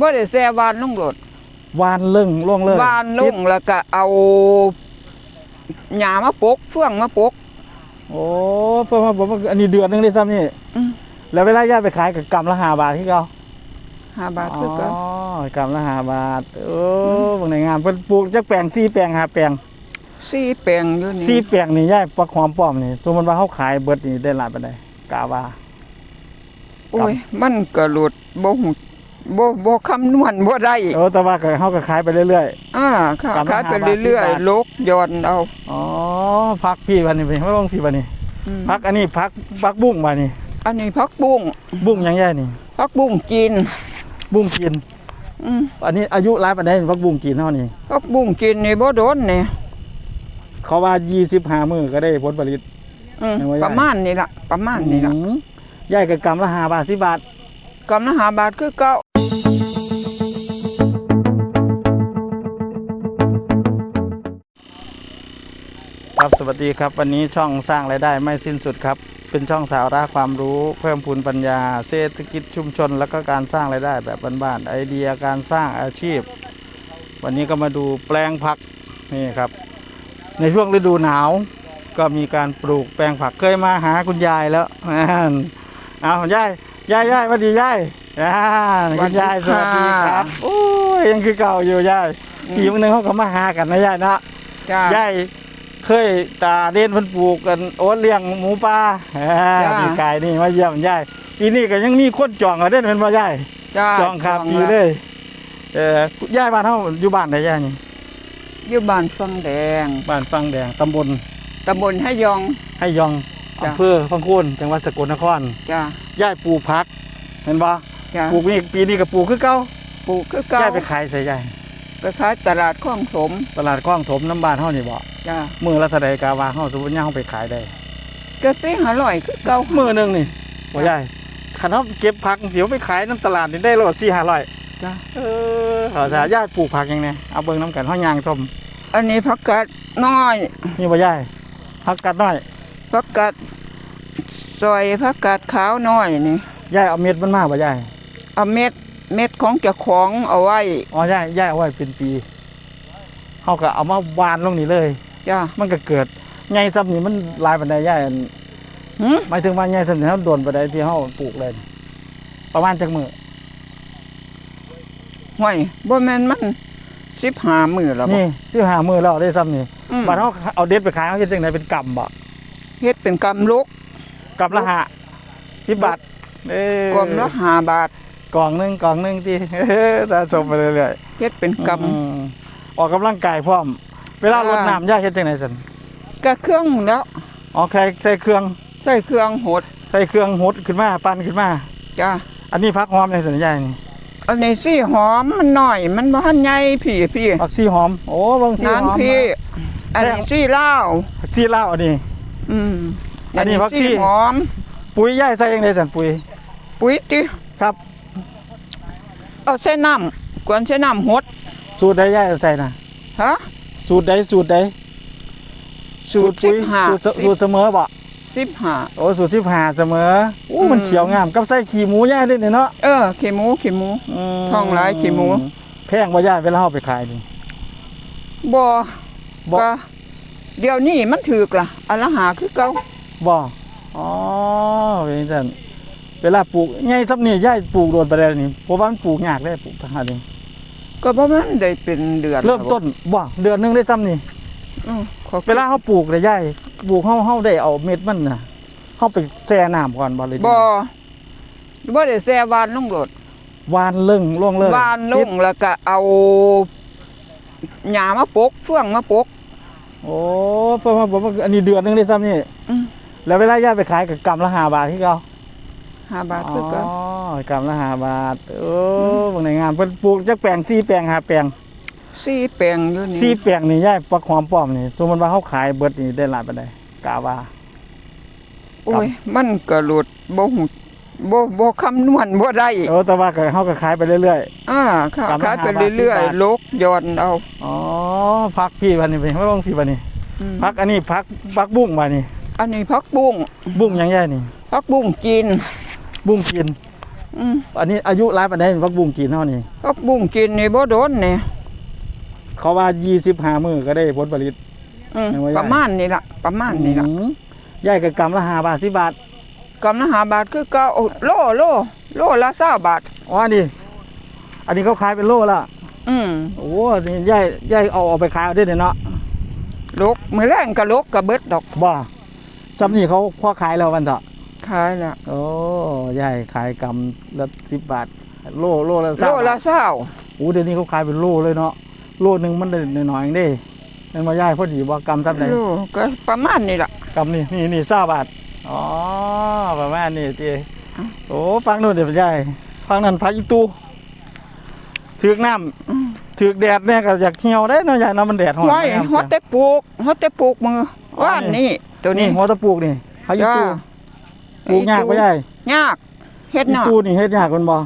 บ่ได้แซ่วานลงโลดวานเรื่องล่วงเลยวานลงแล้วก็เอาหญ้ามาปกเฟื่องมาปกโอ้เพิ่นมาบอกว่าอันนี้เดือนหนึงได้ซ้ำนี่อืมแล้วเวลาย่าไปขายกับกำละห้าบาทที่เขาห้าบาทคือเก็อ๋อกำละห้าบาทโอ้บางในงานเพิ่นปลูกจักแปลงสี่แปลงห้าแปลงสี่แปลงอยู่นี่สี่แปลงนี่ย่ายปักหอมป้อมนี่สมมติว่าเขาขายเบิดนี่ได้หลายปานใดกาว่าโอ้ยมันก็หลุดบ่หู บ่บ่คำนวณบ่ได้เออแต่ว่าก็เขาก็ขายไปเรื่อย อ่าค่ะกำละขายไปห้าบาทเรื่อยสิบบาท ๆลกย้อนเอาๆอ๋อพักพี่วันนี้เป็นไม่ต้องพี่วันนี้อืมพักอันนี้พักพักบุ้งมานี่อันนี้ผักบุ้งบุ้งหยังย่ายนี่ ผักบุ้งจีนบุ้งกิน อืมอันนี้อายุหลายปานใดพักบุ้งกินเท่านี้ผักบุ้งจีนนี่บ่โดนนี่เขาว่า25มื้อก็ได้ผลผลิต อืมยังว่า ประมาณนี้ล่ะประมาณนี้ล่ะอืมย่ายกับกำละ5บาท10บาทกำละห้าบาทคือเก่า ครับสวัสดีครับ วันนี้ช่องสร้างรายได้ไม่สิ้นสุดครับ เป็นช่องสาระความรู้เพิ่มพูนปัญญา เศรษฐกิจชุมชน แล้วก็การสร้างรายได้แบบบ้านๆไอเดียการสร้างอาชีพ วันนี้ก็มาดูแปลงผักนี่ครับ ในช่วงฤดูหนาว ก็มีการปลูกแปลงผักเคยมาหาคุณยายแล้วเอายายยายยายสวัสดียาย อ่าคุณยายสวัสดีครับโอ้ยยังคือเก่าอยู่ยายปีวันหนึงเขาก็มาหากันนะยายนะจ้ายายเคยตาเด่นเพิ่นปลูกกันโอ๊ตเลี้ยงหมูป่าอ่าจ้าปีกายนี่มาเยี่ยมยายปีนี้ก็ยังมีคนจองเอาเด่นเป็นบ่ยายจ้าจองครับปีละเลยเออยายบ้านเฮาอยู่บ้านไหนยายนี่อยู่บ้านฟังแดง บ้านฟังแดงตำบลตำบลให้ยองให้ยองจ้าอำเภอพังโคนจังหวัดสกลนครจ้ายายปลูกผัก เห็นบ่ จ้าปลูกนี่ปีนี้ก็ปลูกคือเก่าปลูกคือเก่ายายไปขายใส่ยายไปขายตลาดคลองสม ตลาดคลองถมน้ำบ้านเฮานี่บ่จ้ามื้อละเท่าใดกาวาเฮาสมมุติย่างเฮาไปขายได้ก็สิหาร่อยคือเก่ามือหนึ่งนี่บ่ใหญ่ขันเขาเก็บผักเดี๋ยวไปขายน้ำตลาดนี่ได้โลสี่ห้าร้อยจ้าเออขอสาญาติปลูกผักยังไงเอาเบิ่งน้ำกันห้องยางชมอันนี้ผักกาดน้อย นี่บ่ใหญ่ผักกัดน้อยผักกาดซอยผักกาดขาวน้อยนี่ใหญ่เอาเม็ดมันมาบ่ใหญ่ เอาเม็ดเม็ดของเจ้าของเอาไว้อ๋อใหญ่ใหญ่เอาไว้เป็นปีเขาก็เอามาวานลงนี่เลย จ้ามันก็เกิดใหญ่ซ้ำนี่มันหลายปานใดใหญ่อันหืมหมายถึงว่าใหญ่ซ้ำนี่เขาโดนปานใดที่เขาปลูกเลยประมาณจักมือห่วยบ่แม่นมันสิบห้ามือแล้วบ่นี่ที่หามือแล้วได้ซ้ำนี่อืมบัดเขาเอาเด็ดไปขายเขาเฮ็ดจังไดเป็นกำบ่เฮ็ดเป็นกำลุกกำละห้าสิบบาทเอ้ยกลมละห้าบาท กล่องหนึ่งกล่องหนึ่งที่ตาชมไปเรื่อยเฮ็ดเป็นๆกอืมออกกำลังกายพร้อม เวลารดน้ำยากเฮ็ดจังไดสันำก็เครื่องแล้วอ๋อใส่ใส่เครื่องใส่เครื่องหดใส่เครื่องหดขึ้นมาปั้นขึ้นมา จ้าอันนี้พักหอมในสัญญานี่อันนี้สิหอมมันน้อย มันบ่ทันใหญ่พี่พี่ผักชีหอม โอ้บางทีนั้นหอมพี่อันนี้สิลาวผักชีลาวอันนี้ อืมอันนี้ผักชีหอม ปุ๋ยย่ายใส่ยังไงสันปุ๋ย ปุ๋ยติครับ เอาใส่น้ำกวนใส่น้ำหดสูตรใดย่ายใส่นะฮะ สูตรใดสูตรใดสูตรปุ๋ย15สูตรสูตรเสมอบ่15โอ้สูตรที่ผ่าเสมอโอ้อืมมันเขียวงามกับใส่ขี้หมูย่ายด้วยเนี่ยเนาะเออขี้หมูขี้หมู มท้องหลายขี้หมู แพงบ่ย่ายเวลาเอาไปขายนี่ บ่บ่ ก็เดี๋ยวนี้มันถูกล่ะอันละหาคือเก่าบ่อ๋อเป็นจังซั่น เวลาปลูกไงซับนี่ย่ายปลูกโดนไปแล้วนี่เพราะว่ามันปลูกยากได้ปลูกทหารนี่ก็บ่มันได้เป็นเดือนเริ่มต้นบ่เดือนหนึงได้ซ้ำนี่อือขอเวลาเฮาปลูกได้ย่ายปลูกเฮาเฮาได้เอาเม็ดมันน่ะเฮาไปแช่น้ำก่อนบ่เลยบ่บ่ได้แซ่วานลงโลดวานเรื่องล่วงเลยวานลงแล้วก็เอาหญ้ามาปกเฟื่องมาปก โอ้เพิ่นมาบอกว่าอันนี้เดือนหนึงได้ซ้ำนี่อืม แล้วเวลาย่ายไปขายก็กำละ5บาทที่เก่า ห้าบาทคือเก็อ๋อกำละ5บาท โอ้บางในงานเพิ่นปลูกจักแปลง4แปลง5แปลงสี่แปลงอยู่นี่สี่แปลงนี่ย่ายปักหอมป้อมนี่สมมติว่าเขาขายเบิดนี่ได้หลายปานใดกาว่าโอ้ยมันก็หลุดบ่หูบ่บ่คำนวณบ่ได้เออแต่ว่าก็เขาก็ขายไปเรื่อย อ่าค่ะกำละขายไปห้าบาทเรื่อยสิบบาท ๆลกย้อนเอา ๆอ๋อพักพี่วันนี้ไปไม่ต้องพี่วันนี้อืม พักอันนี้พักพักบุ้งมานี่อันนี้ผักบุ้งบุ้งหยังย่ายนี่ผักบุ้งจีน บุ้งกินอืมอันนี้อายุหลายปานใดพักบุ้งกินเฮานี่พักบุ้งกินนี่บ่โดนนี่เขาว่า25มื้อก็ได้ผลผลิต อืมยังไว้ได้ประมาณนี่ล่ะ ประมาณนี่ล่ะอืมยายก็กำละ5บาท10บาทกำละห้าบาทคือเก็โลโลโลละ20บาท อ๋ออันนี้อันนี้เขาขายเป็นโลละอืมโอ้นี่ยายยายเอาออกไปขายเอาได้เนี่ยเนาะลกมื้อแรงก็ลกก็เบิดดอกบ่ซ้ำนี่เขาพอขายแล้ววันเถอะ ขายละโอ้ยายขายกำละ10บาท โลโลละโล3ละบาท20โอ้เดี๋ยวนี้เขาขายเป็นโลเลยเนาะโลหนึงมันได้น้อยๆเองเด้แม่นบ่ยายพอดีบ่กำซ้ำไหนโลก็ประมาณนี่ล่ะกำนี่นี่นี่ซาบาทอ๋อประมาณนี้จีอ้าวโอ้ฟังโน่นเดี๋ยวใหญ่ฟังนั่นพักอีตูถือกน้อืมำถือกแดดเนี่ยก็อยากเหี่ยวได้เนาะใหญ่เนาะมันแดดร้อนไว้น้ำฮอดแต่ปลูกฮอดแต่ปลูกมืออ๋อว่านนี่นี่ตัวนี่นี้หัวตะปลูกนี่พักอีจ้าตู ปลูกยากปะใหญ่ยากเฮ็ดอียากตูนี่เฮ็ดยากคนบ่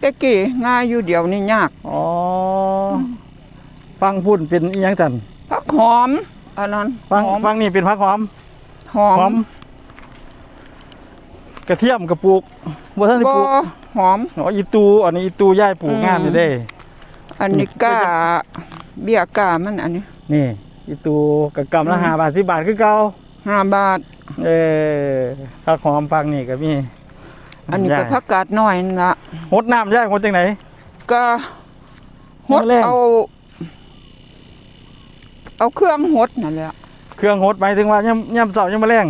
แต่กี้ง่ายอยู่เดียวนี่ยากอ๋ออฟังพุ่นเป็นอีหยังจันผักหอมอันนั้นฟังหอมฟังนี่เป็นพักหอมหอหอมมกระเทียมกระปลูกบ่ทันได้บ่ปลูกหอม อ๋ออีตูอันนี้อีตูย่ายปลูกอืมงามนี่เด้ อันนี้ก้าเบี้ยก้ามันอันนี้นี่อีตูกับกำละอืมห้าบาทสิบาทคือเก่าห้าบาท เออผักหอมฟังนี่ก็มีอันนี้ก็ย่ายผักกาดน้อยนั่นละหดน้ำย่ายหดจังไหน ก็หดน้ำแรง เอา เอาเครื่องหดนั่นแหละเครื่องหดหมายถึงว่าย่ำย่ำเสาย่ำแมลง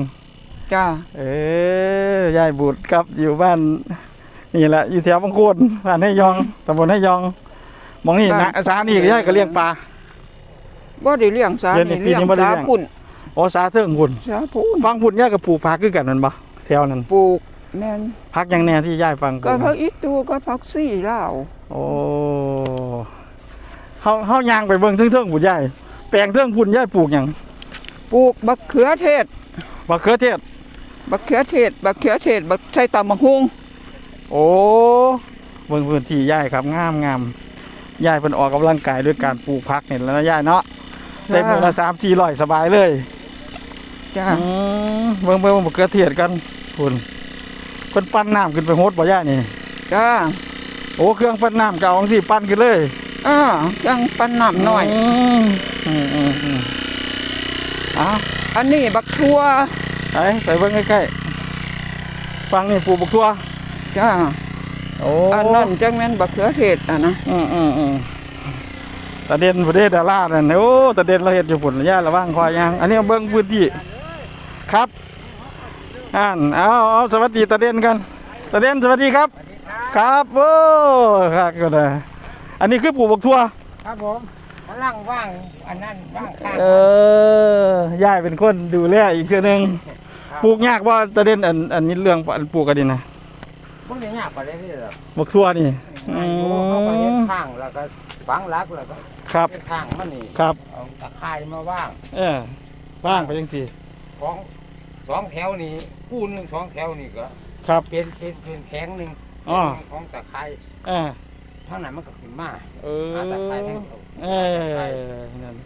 จ้าเออยายบุตรครับอยู่บ้านนี่แหละอยู่แถวบางโคนบ้านให้ยองตำบลให้ยองหมองนี่นะสานี่ก็ย่ายก็เลี้ยงปลา บ่ได้เลี้ยงสาเดือนนี้นี่ปีเลี้ยงนี้บ่ได้สาเลี้ยง ปุ่น อ๋อสาเทิงพุ่นสาปุ่นฟังพุ่นย่ายกับปลูกผักคือกันนั่นปะแถวนั้นปลูกแม่นผักหยังแน่ที่ย่ายฟังก็พักอีตูก็พักซี่ลาวโอ้เฮาเฮายางไปเบิ่งเทิงๆพุ่นย่ายแปลงเทิงพุ่นย่ายปลูกหยังปลูกบักเขือเทศมะเขือเทศบักเขือเทศบักเขือเทศบักใส่ตำบักฮุงโอ้เบิ่งพื้นที่ย่ายครับงามงามย่ายเป็นออกกำลังกายด้วยการปลูกผักนี่แหล้วนะย่ายเนาะได้มือละสามสี่ร้อยสบายเลย จ้าอืมเบิ่งเบิ่งมะเขือเทศกันคุณเพิ่นปั้นน้ำขึ้นไปโฮดบ่ย่ายนี่จ้าโอ้เครื่องปั้นน้ำเก่าของสิปั้นขึ้นเลยอ่ายังปันน้ำหน่อยมอืมอืมอืมเอ้าอันนี้บักทั่วไปไปเบิ่งใกล้ๆฟังนี่ปลูกบักทั่วจ้าโอ้อันนั้นจังแม่นบักเขือเทศอะนะอืมอืมอืมตะเด่นประเทศดารานั่นโอ้ตะเด่นเราเห็ดอยู่ฝุ่นระยะระว่างคอยยางอันนี้เบิ้งพื้นที่ ครับอ่านเอาเอาสวัสดีตะเด่นกันตะเด่นสวัสดีครับ ครับโอ้ครับก็ได้อันนี้คือปลูกบักทั่วครับผมกำลังว่างอันนั้นว่างข้างเออยายเป็นคนดูแลอีกเทื่อหนึงปลูกยากว่าตะเด่นอันอันนี้เรื่องอันปลูกกันดีนะพวกนี้ยากกว่าเลยที่แบบบักทั่วนี่อืเขาไปเห็นมข้างแล้วก็ฝังรักแล้วก็ครับเห็นข้างมันนี่ครับเอาตะไคร้มาว่าง เออว่างไปจังสิของ สองแถวนี่คู่หนึ่งสองแถวนี่ก็ครับ เป็นเป็นเป็นแผงหนึ่งอ๋อ เป็นของตะไคร้เออทางนั้นมันก็ขึ้นมาเออหาตะไคร้ทั้งเออนั่น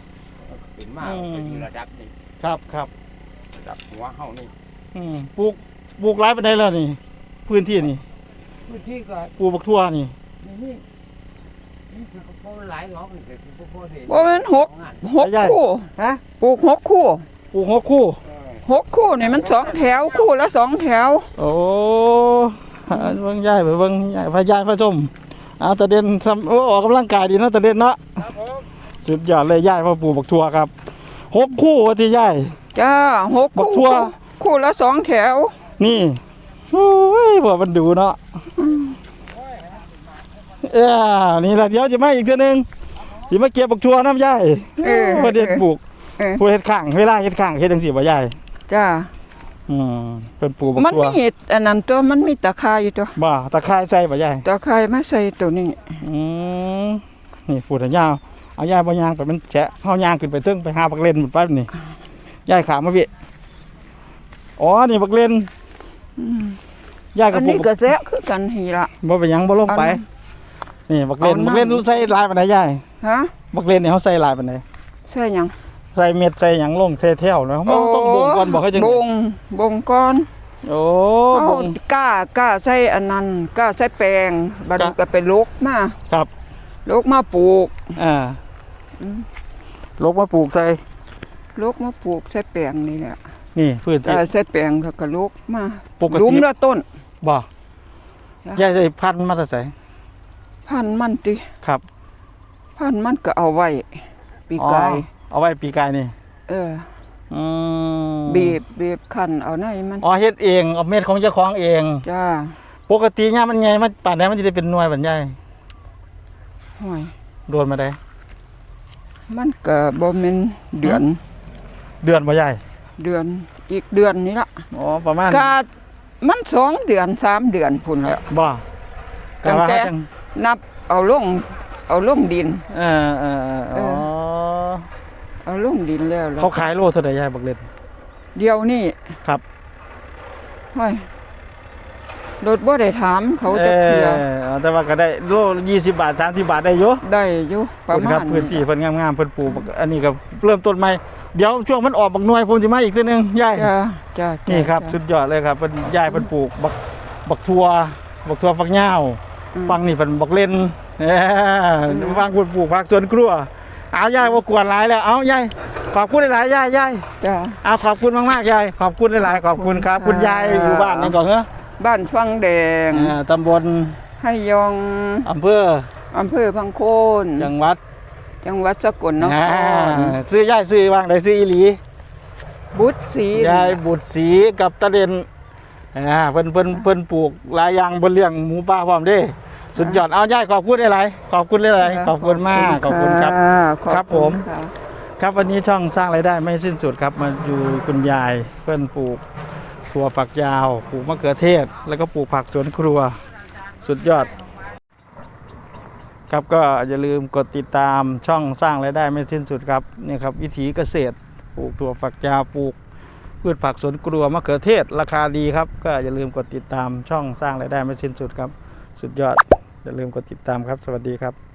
ขึ้นมาอืมไปอยู่ระดับนี้ครับครับระดับหัวเฮานี่อืมปลูกปลูกหลายปานใดแล้วนี่ พื้นที่นี่พื้นที่ก็ปลูกบักทั่วนี่ นี่นี่นี่คือพวกหลายหลอกนี่คือพวกพวกเด็กบ่แม่นหกของงานหกคู่ฮะ ปลูกหกคู่ปลูกหกคู่ เออ หกคู่นี่มันสองแถวคู่ละสองแถว โอ้อันเบิ่งยายไปเบิ่งยายพายายพาชมเอาตะเด่นทำโอ้ออกกำลังกายดีเนาะตะเด่นเนาะครับผมสุดยอดเลยยายมาปลูกบักทั่วครับหกคู่ว่าที่ยายจ้าหกบักคู่ทั่วคู่ละสองแถว นี่โอ้ยบ่มันดูเนาะเออนี่ล่ะเดี๋ยวจะมาอีกเทื่อนึงสิมาเก็บบักทั่วน้ำยายเออประเด็นปลูกเออผู้เฮ็ดข้างเวลาเฮ็ดข้างเฮ็ดจังซี่บ่ยาย จ้าอืมเพิ่นปลูกบักมันทั่วมีอันนั้นตัวมันมีตะไคร้อยู่ตัวบ่ตะไคร้ใส่บ่ยายตะไคร้มาใส่ตัวนี้อืมนี่ปลูกแต่ยาวเอายายบ่ย่างไปมันแฉะเฮาย่างขึ้นไปเทิงไปหาบักเล่นหมดปั๊บนี่ยายขามาพี่อ๋อนี่บักเล่นอืมยายก็อันปลูนี้กก็แซะคือกันหีละบ่เป็นหยังบ่ลงไปอันนี่บักเล่นเอานั่บังกเล่นใส่หลายปานใดยายฮะบักเล่นนี่เฮาใส่หลายปานใดใช่หยัง ใส่เม็ดใส่หยังลงเทแถวเนาะมันต้องบ่งก่อนบ่ให้จังบงบงก่อนโอ้เอาบ่งกล้ากล้าใส่อันนั้นกล้าใส่แปลงบัดครันี้บก็ไปลกมาครับ ลกมาปลูก อ่าอืม ลกมาปลูกใส่ลกมาปลูกใส่แปลงนี่แหละนี่พื้นกล้าที่ใส่แปลงแล้วก็ลกมาปกติ หลุมละต้น บ่จ้ะ ยายได้พันธุ์มาแต่ไสพันธุ์มันติครับ พันธุ์มันก็เอาไว้ปีกายอ๋อ เอาไว้ปีกายนี่เออ อืมบีบบีบคั้นเอาในมันอ๋อเฮ็ดเองเอาเม็ดของเจ้าของเอง จ้าปกติเนี่ยมันไงมันป่านนี้มันจะได้เป็นหน่วยบันใหญ่ห่วยโดนมาได้ มันก็บ่แม่นเดือน เดือนบ่ใหญ่เดือนอีกเดือนนี้ละอ๋อประมาณก็มันสองเดือนสามเดือนพุ่นแล้ว บ่ตั้งแต่ว่าจังนับเอาลงเอาลงดิน เออเออเออเออ๋อ เอาลงดินแล้วแล้วเขาขายโลเท่าไหร่ยายบักเล็ดเดียวนี่ครับห้อยรถบ่ได้ถามเขาจะเถื่อเออแต่ว่าก็ได้โล20บาท30บาทได้อยู่ได้อยู่ประคุณมาครับณพื้นที่เพิ่นงามๆเพิ่นปลูกบักอันนี้ก็เริ่มต้นใหม่เดี๋ยวช่วงมันออกบักหน่วยผมสิมาอีกทีนึงยายจ้าจ้าจ้านี่ครับจ้าสุดยอดเลยครับเพิ่นยายเพิ่นปลูกบักบักทั่วบักทั่วฝักยาวอืมฟังนี่เป็นบักเล่นเอ้อฟังคุณปลูกผักสวนครัว เอายายว่ากวนหลายแล้วเอายายขอบคุณหลายๆยายยายจ้าเอาขอบคุณมากๆยายขอบคุณหลายๆขอบคุณครับขอบคุคุณณยายค่ะอยู่บ้านนี่ก่อนเหรอบ้านฟังแดงอ่าตำบลให้ยองอำเภออำเภอพังโคนจังหวัดจังหวัดสกลนคอ่ารซื้อยายซื้อวางได้ซื้ออีหลี บุตรศรียายบุตรศรีกับตะเด่นอ่าเพิ่นเพิ่นเพิ่นปลูกหลายอย่างเพิ่นเลี้ยงหมูป่าพร้อมเด้ สุดยอดเอายายขอบคุณหลายๆขอบคุณหลายๆขอบคุณมากขอบคุณครับะขอครับผมะครับวันนี้ช่องสร้างรายได้ไม่สิ้นสุดครับมาอยู่คุณยายเพื่อนปลูกถั่วฝักยาวปลูกมะเขือเทศ แล้วก็ปลูกผักสวนครัว สุดยอด ครับก็อย่าลืมกดติดตามช่องสร้างรายได้ไม่สิ้นสุดครับนี่ครับ วิถีเกษตรปลูกถั่วฝักยาวปลูกพืชผักสวนครัวมะเขือเทศราคาดีครับ ก็อย่าลืมกดติดตามช่องสร้างรายได้ไม่สิ้นสุดครับ สุดยอด อย่าลืมกดติดตามครับ สวัสดีครับ